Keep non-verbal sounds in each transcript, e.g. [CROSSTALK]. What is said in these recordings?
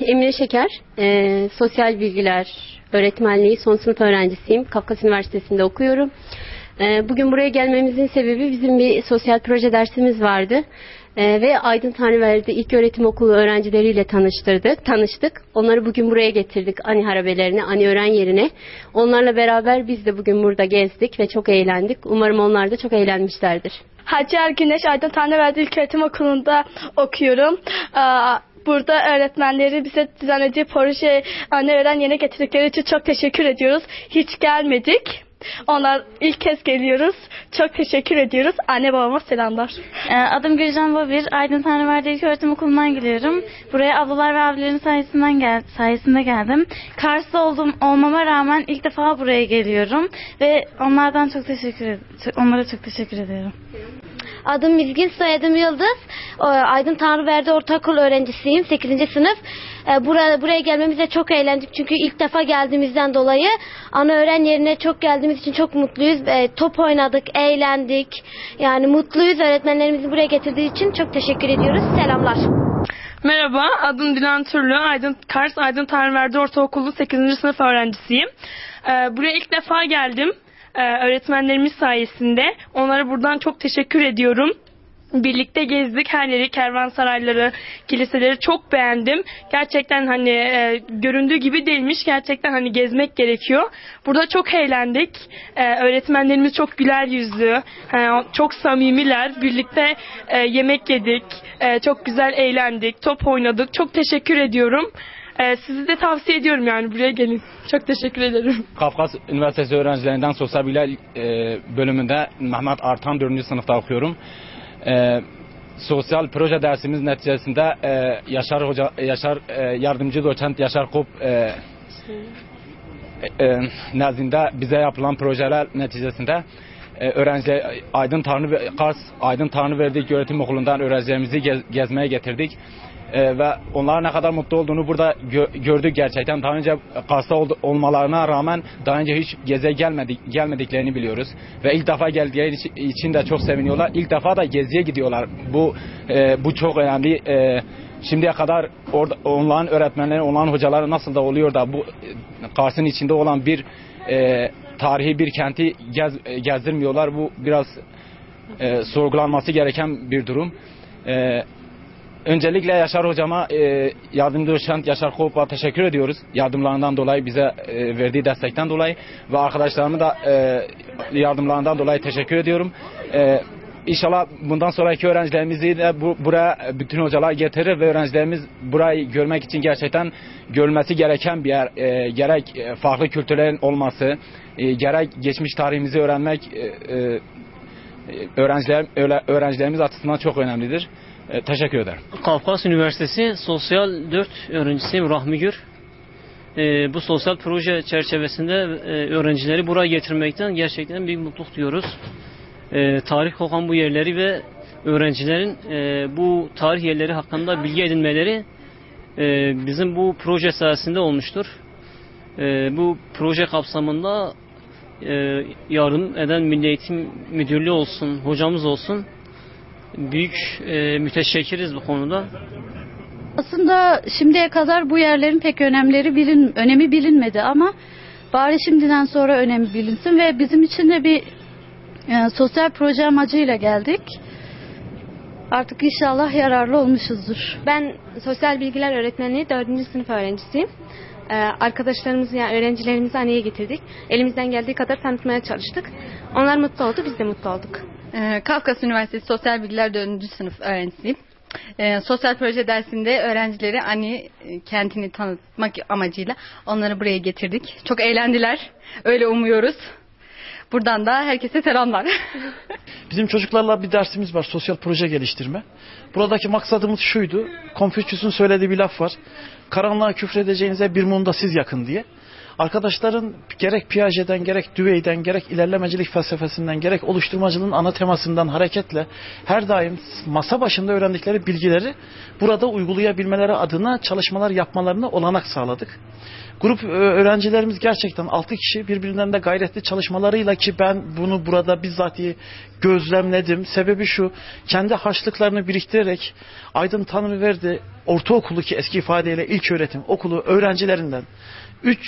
Emine Şeker, e, sosyal bilgiler öğretmenliği son sınıf öğrencisiyim. Kafkas Üniversitesi'nde okuyorum. E, bugün buraya gelmemizin sebebi bizim bir sosyal proje dersimiz vardı. E, ve Aydın Tanrıverdi İlk Öğretim Okulu öğrencileriyle tanıştırdık, tanıştık. Onları bugün buraya getirdik Ani harabelerine, Ani öğren yerine. Onlarla beraber biz de bugün burada gezdik ve çok eğlendik. Umarım onlar da çok eğlenmişlerdir. Hacer Güneş Aydın Tanrıverdi İlköğretim Okulu'nda okuyorum. Aa, Burada öğretmenleri bize düzenlediği proje anne öğren yerine getirdikleri için çok teşekkür ediyoruz. Hiç gelmedik. Onlar ilk kez geliyoruz. Çok teşekkür ediyoruz. Anne babama selamlar. Ee, Adım Gülcan Babir. Aydın Tanrıverdi İlköğretim Okulu'ndan geliyorum. Buraya ablalar ve abilerin sayesinden gel sayesinde geldim. Kars'ta olduğum, olmama rağmen ilk defa buraya geliyorum. Ve onlardan çok teşekkür ed- onlara çok teşekkür ediyorum. Adım Mizgin, soyadım Yıldız. Aydın Tanrıverdi Ortaokul öğrencisiyim, 8. sınıf. Ee, Buraya, buraya gelmemize çok eğlendik çünkü ilk defa geldiğimizden dolayı ana öğren yerine çok geldiğimiz için çok mutluyuz. Ee, Top oynadık, eğlendik. Yani mutluyuz. Öğretmenlerimizi buraya getirdiği için çok teşekkür ediyoruz. Selamlar. Merhaba, adım Dilan Türlü. Aydın, Kars Aydın Tanrıverdi Ortaokulu 8. sınıf öğrencisiyim. Ee, buraya ilk defa geldim. Ee, öğretmenlerimiz sayesinde. Onlara buradan çok teşekkür ediyorum. Birlikte gezdik her yeri, kervansarayları, kiliseleri çok beğendim. Gerçekten hani e, göründüğü gibi değilmiş. Gerçekten hani gezmek gerekiyor. Burada çok eğlendik. Ee, öğretmenlerimiz çok güler yüzlü, e, çok samimiler. Birlikte e, yemek yedik, e, çok güzel eğlendik, top oynadık. Çok teşekkür ediyorum. E, sizi de tavsiye ediyorum yani buraya gelin. Çok teşekkür ederim. Kafkas Üniversitesi öğrencilerinden sosyal bilgiler e, bölümünde Mehmet Artan 4. sınıfta okuyorum. E, sosyal proje dersimiz neticesinde e, Yaşar Hoca Yaşar e, yardımcı doçent Yaşar Kop e, e, nezdinde bize yapılan projeler neticesinde e, öğrenci Aydın Tanrı Kars Aydın Tanrı verdik öğretim okulundan öğrencilerimizi gez- gezmeye getirdik. E, ve onların ne kadar mutlu olduğunu burada gö- gördük gerçekten. Daha önce Kars'ta ol- olmalarına rağmen daha önce hiç geze gelmedik gelmediklerini biliyoruz. Ve ilk defa geldikleri için- de çok seviniyorlar. İlk defa da geziye gidiyorlar. Bu e, bu çok önemli. E, şimdiye kadar orada onların öğretmenleri, onların hocaları nasıl da oluyor da bu Kars'ın içinde olan bir e, tarihi bir kenti gez, gezdirmiyorlar. Bu biraz e, sorgulanması gereken bir durum. E, öncelikle Yaşar hocama e, yardımcı doçent Yaşar Kop'a teşekkür ediyoruz. Yardımlarından dolayı bize e, verdiği destekten dolayı ve arkadaşlarımı da e, yardımlarından dolayı teşekkür ediyorum. E, İnşallah bundan sonraki öğrencilerimizi de bu, buraya bütün hocalar getirir ve öğrencilerimiz burayı görmek için gerçekten görülmesi gereken bir yer. E, gerek e, farklı kültürlerin olması, e, gerek geçmiş tarihimizi öğrenmek e, e, öğrenciler, öğrencilerimiz açısından çok önemlidir. E, teşekkür ederim. Kafkas Üniversitesi Sosyal 4 öğrencisiyim Rahmi Gür. Ee, bu sosyal proje çerçevesinde e, öğrencileri buraya getirmekten gerçekten büyük mutluluk duyuyoruz. Ee, tarih kokan bu yerleri ve öğrencilerin e, bu tarih yerleri hakkında bilgi edinmeleri e, bizim bu proje sayesinde olmuştur. E, bu proje kapsamında e, yardım eden Milli Eğitim Müdürlüğü olsun, hocamız olsun büyük e, müteşekkiriz bu konuda. Aslında şimdiye kadar bu yerlerin pek önemleri bilin, önemi bilinmedi ama bari şimdiden sonra önemi bilinsin ve bizim için de bir e, sosyal proje amacıyla geldik. Artık inşallah yararlı olmuşuzdur. Ben sosyal bilgiler öğretmenliği 4. sınıf öğrencisiyim. Ee, arkadaşlarımızı yani öğrencilerimizi aneye getirdik. Elimizden geldiği kadar tanıtmaya çalıştık. Onlar mutlu oldu, biz de mutlu olduk. Ee, Kafkas Üniversitesi Sosyal Bilgiler 4. sınıf öğrencisiyim. Ee, sosyal proje dersinde öğrencileri Ani e, kentini tanıtmak amacıyla onları buraya getirdik. Çok eğlendiler. Öyle umuyoruz. Buradan da herkese selamlar. [LAUGHS] Bizim çocuklarla bir dersimiz var sosyal proje geliştirme. Buradaki maksadımız şuydu. Konfüçyüs'ün söylediği bir laf var. Karanlığa küfredeceğinize bir mumda siz yakın diye. Arkadaşların gerek Piaget'den gerek Dewey'den gerek ilerlemecilik felsefesinden gerek oluşturmacılığın ana temasından hareketle her daim masa başında öğrendikleri bilgileri burada uygulayabilmeleri adına çalışmalar yapmalarına olanak sağladık. Grup e, öğrencilerimiz gerçekten 6 kişi birbirinden de gayretli çalışmalarıyla ki ben bunu burada bizzatihi gözlemledim. Sebebi şu, kendi harçlıklarını biriktirerek Aydın Tanrıverdi Ortaokulu ki eski ifadeyle ilk öğretim okulu öğrencilerinden 3,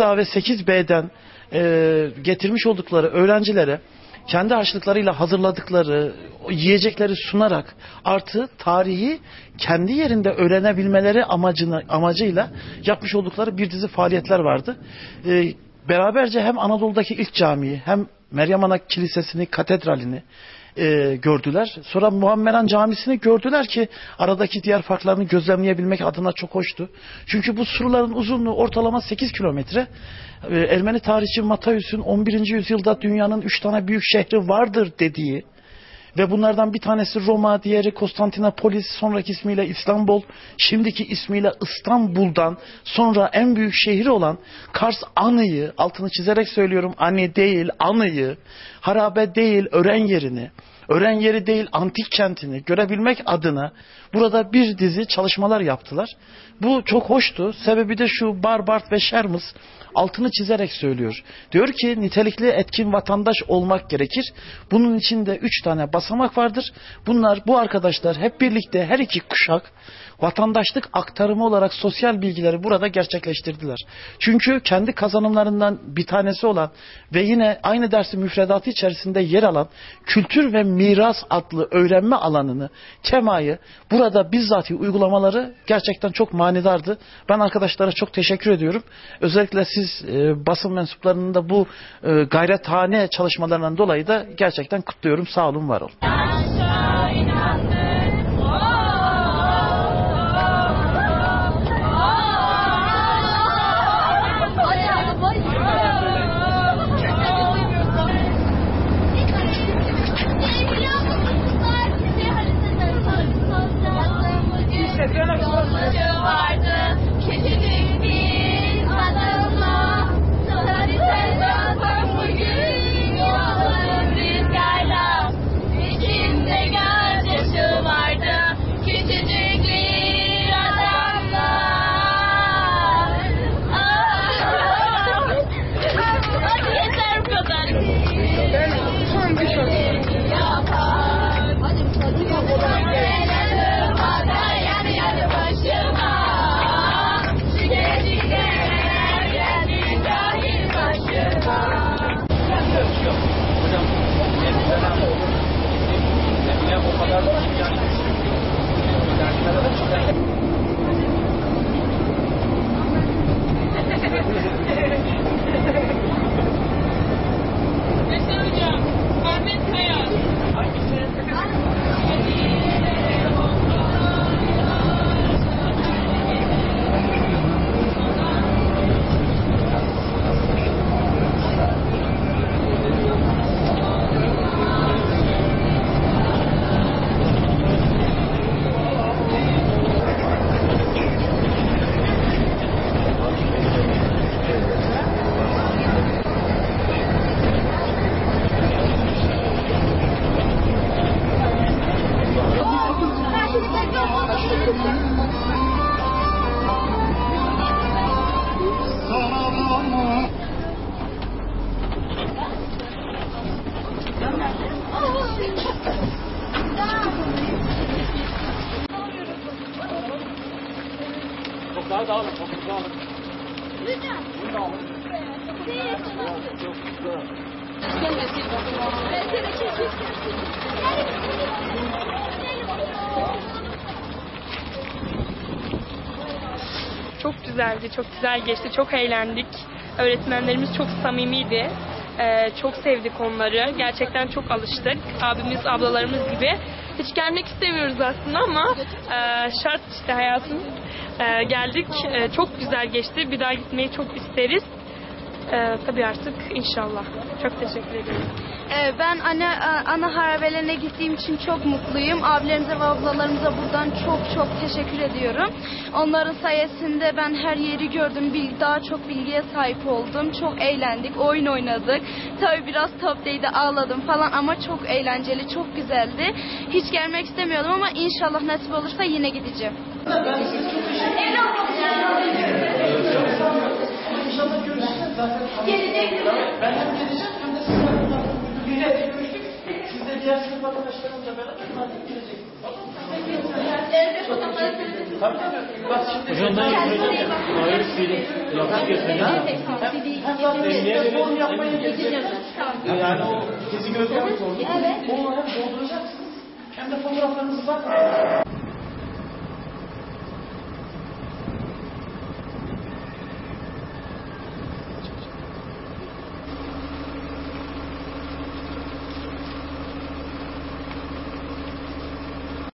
8A ve 8B'den e, getirmiş oldukları öğrencilere kendi harçlıklarıyla hazırladıkları yiyecekleri sunarak artı tarihi kendi yerinde öğrenebilmeleri amacına, amacıyla yapmış oldukları bir dizi faaliyetler vardı. Ee, beraberce hem Anadolu'daki ilk camiyi hem Meryem Ana Kilisesi'ni, katedralini e, gördüler. Sonra Muammeran Camisi'ni gördüler ki aradaki diğer farklarını gözlemleyebilmek adına çok hoştu. Çünkü bu surların uzunluğu ortalama 8 kilometre. Ee, Ermeni tarihçi Matayus'un 11. yüzyılda dünyanın 3 tane büyük şehri vardır dediği ve bunlardan bir tanesi Roma, diğeri Konstantinopolis, sonraki ismiyle İstanbul, şimdiki ismiyle İstanbul'dan sonra en büyük şehri olan Kars Anı'yı, altını çizerek söylüyorum Anı değil Anı'yı, harabe değil ören yerini, ören yeri değil antik kentini görebilmek adına burada bir dizi çalışmalar yaptılar. Bu çok hoştu. Sebebi de şu Barbart ve Şermis altını çizerek söylüyor. Diyor ki nitelikli etkin vatandaş olmak gerekir. Bunun içinde üç tane basamak vardır. Bunlar bu arkadaşlar hep birlikte her iki kuşak vatandaşlık aktarımı olarak sosyal bilgileri burada gerçekleştirdiler. Çünkü kendi kazanımlarından bir tanesi olan ve yine aynı dersi müfredatı içerisinde yer alan kültür ve miras adlı öğrenme alanını, temayı burada bizzat uygulamaları gerçekten çok manidardı. Ben arkadaşlara çok teşekkür ediyorum. Özellikle siz e, basın mensuplarının da bu e, gayrethane çalışmalarından dolayı da gerçekten kutluyorum. Sağ olun, var olun. Çok güzeldi, çok güzel geçti, çok eğlendik. Öğretmenlerimiz çok samimiydi. Ee, çok sevdik onları. Gerçekten çok alıştık. Abimiz, ablalarımız gibi. Hiç gelmek istemiyoruz aslında ama e, şart işte hayatın. E, geldik. E, çok güzel geçti. Bir daha gitmeyi çok isteriz. E, tabii artık inşallah. Çok teşekkür ederim. Ee, Ben anne ana harabelerine gittiğim için çok mutluyum. Abilerimize ve ablalarımıza buradan çok çok teşekkür ediyorum. Onların sayesinde ben her yeri gördüm. Bil- Daha çok bilgiye sahip oldum. Çok eğlendik, oyun oynadık. Tabii biraz top değdi, ağladım falan ama çok eğlenceli, çok güzeldi. Hiç gelmek istemiyordum ama inşallah nasip olursa yine gideceğim. Görüşeceğiz zaten. Ben hem geleceğim hem de burada yüz yüze görüştük. Siz de diğer sınıf arkadaşlarımızla beraber zaten mı? Tabii tabii. Bak şimdi Hocam ben yapacağım. Hayır film. Yapıp getireceğim. hem, zaten size form yapmaya geleceksiniz. Yani o gezi gölge formu. Onu hem dolduracaksınız hem de fotoğraflarınızı bakın.